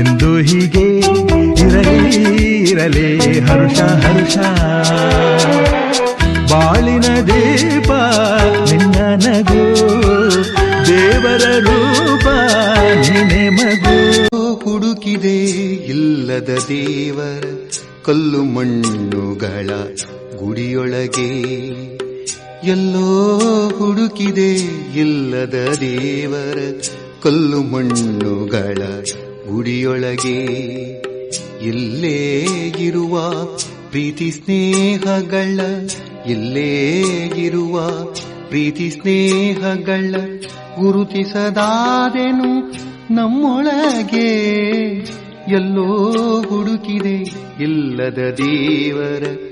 ಎಂದು ಹೀಗೆ ಇರಲಿ ಇರಲಿ, ಹರುಷ ಬಾಳಿನ ದೀಪ, ನಿನ್ನ ನಗು, ದೇವರ ರೂಪ ನಿನೆ ಮಗು. ಹುಡುಕಿದೆ ಇಲ್ಲದ ದೇವರ ಕಲ್ಲು ಮಣ್ಣುಗಳ ಗುಡಿಯೊಳಗೆ. ಎಲ್ಲೋ ಹುಡುಕಿದೆ ಇಲ್ಲದ ದೇವರ ಕಲ್ಲು ಮಣ್ಣುಗಳ ಗುಡಿಯೊಳಗೆ ಎಲ್ಲೇ ಇರುವ ಪ್ರೀತಿ ಸ್ನೇಹಗಳ, ಎಲ್ಲೇ ಪ್ರೀತಿ ಸ್ನೇಹಗಳ ಗುರುತಿಸದಾದೆನು ನಮ್ಮೊಳಗೆ. ಎಲ್ಲೋ ಹುಡುಕಿದೆ ಇಲ್ಲದ ದೇವರ